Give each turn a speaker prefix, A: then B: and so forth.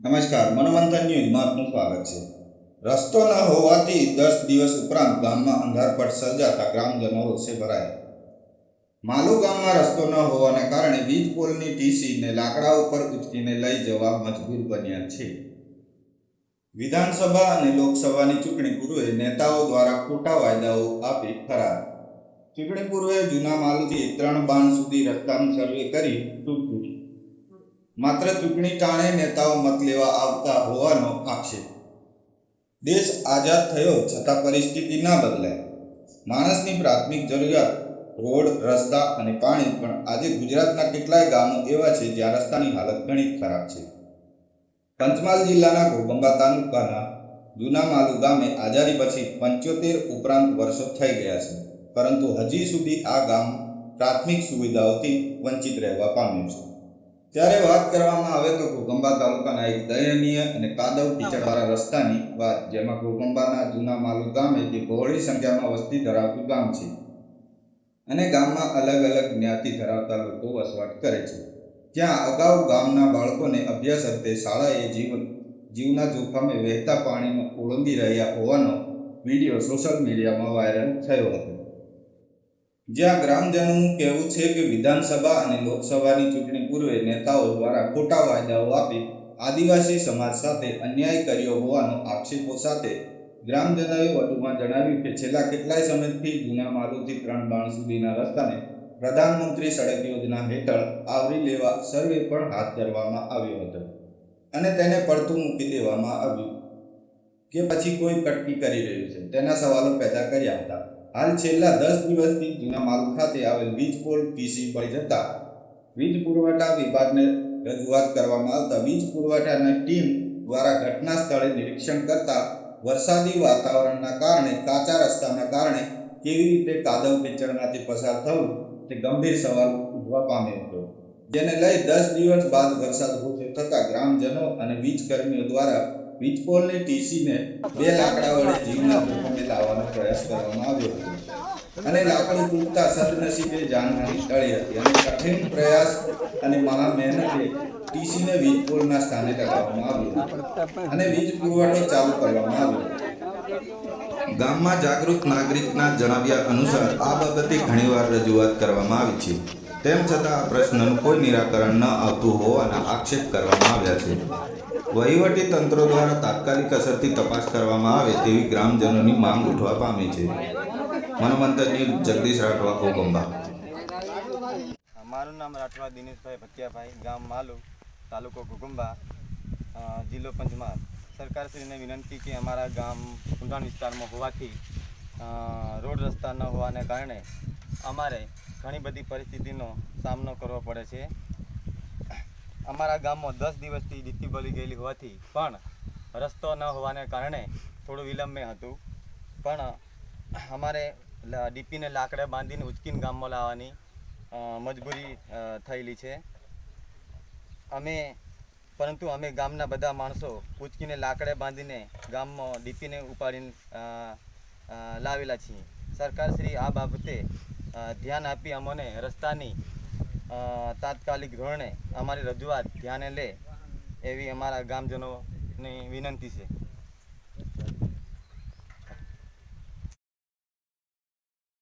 A: નમસ્કાર, મનોમંથન ન્યૂઝમાં આપનું સ્વાગત છે. રસ્તો ન હોવાથી દસ દિવસ ઉપરાંત ગામમાં અંધારપટ સર્જાતા ગ્રામજનો રોષે ભરાયા. માલુ ગામમાં રસ્તો ન હોવાને કારણે વીજ પોલની ટીસીને લાકડા ઉપર ઉચકીને લઈ જવા મજબૂર બન્યા છે. વિધાનસભા અને લોકસભાની ચૂંટણી પૂર્વે નેતાઓ દ્વારા ખોટા વાયદાઓ આપી ફરાર. ચૂંટણી પૂર્વે જૂના માલુથી ત્રણ બાણ સુધી રસ્તાનું સર્વે કરી તૂટ્યું માત્ર ચૂંટણી ટાણે નેતાઓ મત લેવા આવતા હોવાનો આક્ષેપ. દેશ આઝાદ થયો છતાં પરિસ્થિતિ ના બદલાય. માણસની પ્રાથમિક જરૂરિયાત, રોડ, રસ્તા અને પાણી પણ આજે ગુજરાતના કેટલાય ગામો એવા છે જ્યાં રસ્તાની હાલત ઘણી ખરાબ છે. પંચમહાલ જિલ્લાના ઘોબંબા તાલુકાના જૂના માલુ ગામે આઝાદી પછી પંચોતેર ઉપરાંત વર્ષો થઈ ગયા છે, પરંતુ હજી સુધી આ ગામ પ્રાથમિક સુવિધાઓથી વંચિત રહેવા પામ્યું છે. ત્યારે વાત કરવામાં આવે તો કુકંબા તાલુકાના એક દયનીય અને કાદવ કીચડવાળા રસ્તાની વાત, જેમાં કુકંબાના જૂના માલુ ગામે જે બહોળી સંખ્યામાં વસ્તી ધરાવતું ગામ છે. અને ગામમાં અલગ અલગ જ્ઞાતિ ધરાવતા લોકો વસવાટ કરે છે. જ્યાં અગાઉ ગામના બાળકોને અભ્યાસ અર્થે શાળાએ જીવન જીવના જોખમે વહેતા પાણીમાં ઓળંગી રહ્યા હોવાનો વીડિયો સોશિયલ મીડિયામાં વાયરલ થયો હતો. જ્યાં ગ્રામજનોનું કહેવું છે કે વિધાનસભા અને લોકસભાની ચૂંટણી પૂર્વે નેતાઓ દ્વારા ખોટા વાયદાઓ આપી આદિવાસી સમાજ સાથે અન્યાય કર્યો હોવાનો આક્ષેપો સાથે ગ્રામજનોએ વધુમાં જણાવ્યું કે છેલ્લા કેટલાય સમયથી જૂના માલુથી ત્રણ બાણ સુધીના રસ્તાને પ્રધાનમંત્રી સડક યોજના હેઠળ આવરી લેવા સર્વે પણ હાથ ધરવામાં આવ્યો હતો અને તેને પડતું મૂકી દેવામાં આવ્યું કે પછી કોઈ કટકી કરી રહ્યું છે. તેના સવાલો પેદા કર્યા હતા. હાલ છેલ્લા દસ દિવસથી જૂના ખાતે આવેલ વીજ પોલ પીસી પડી જતા વીજ પુરવઠા વિભાગને રજૂઆત કરવામાં આવતા વીજ પુરવઠાની ટીમ દ્વારા ઘટના સ્થળે નિરીક્ષણ કરતા વરસાદી વાતાવરણના કારણે કાચા રસ્તાના કારણે કેવી રીતે કાદવ કીચડમાંથી પસાર થવું તે ગંભીર સવાલ ઉઠવા પામ્યો હતો. જેને લઈ દસ દિવસ બાદ વરસાદ ઓછો થતા ગ્રામજનો અને વીજ કર્મીઓ દ્વારા વીજ પોલની ટીસીને બે લાકડા વડે જીવના લાવવાનો પ્રયાસ કરવામાં આવ્યો હતો. અને લાકડું તૂટતા સદનસીબે જાનહાની ટળી હતી અને કઠિન પ્રયાસ અને મહા મહેનતે ટીસીને વીજ પોલના સ્થાને લગાવવામાં આવ્યું અને વીજ પુરવઠો ચાલુ કરવામાં આવ્યો. ગામમાં જાગૃત નાગરિકના જણાવ્યા અનુસાર આ બાબતે ઘણીવાર રજૂઆત કરવામાં આવી છે. તેમ છતાં આ પ્રશ્નનું કોઈ નિરાકરણ ન આવતું હોવાના આક્ષેપ કરવામાં આવ્યા છે. વહીવટી તંત્રો દ્વારા તાત્કાલિક અસરથી તપાસ કરવામાં આવે તેવી ગ્રામજનોની માંગ ઉઠવા પામી છે. મનોમંતર ન્યૂઝ, જગદીશ રાઠવા કોગંબા
B: મારું નામ રાઠવા દિનેશભાઈ ભટિયાભાઈ, ગામ માલુ તાલુકો ઘુગુંબા જિલ્લો પંચમહાલ. સરકારશ્રીને વિનંતી કે અમારા ગામ ઊંડાણ વિસ્તારમાં હોવાથી રોડ રસ્તા ન હોવાને કારણે અમારે ઘણી બધી પરિસ્થિતિનો સામનો કરવો પડે છે. અમારા ગામમાં દસ દિવસથી ડીપી બળી ગયેલી હોવાથી પણ રસ્તો ન હોવાને કારણે થોડું વિલંબે હતું. પણ અમારે ડીપીને લાકડે બાંધીને ઉચકીને ગામમાં લાવવાની મજબૂરી થયેલી છે. અમે, પરંતુ અમે ગામના બધા માણસો ઉચકીને લાકડે બાંધીને ગામમાં ડીપીને ઉપાડીને લાવેલા છીએ. સરકારશ્રી આ બાબતે ધ્યાન આપી અમને રસ્તાની તાત્કાલિક ધોરણે અમારી રજૂઆત ધ્યાને લે એવી અમારા ગામજનોની વિનંતી છે.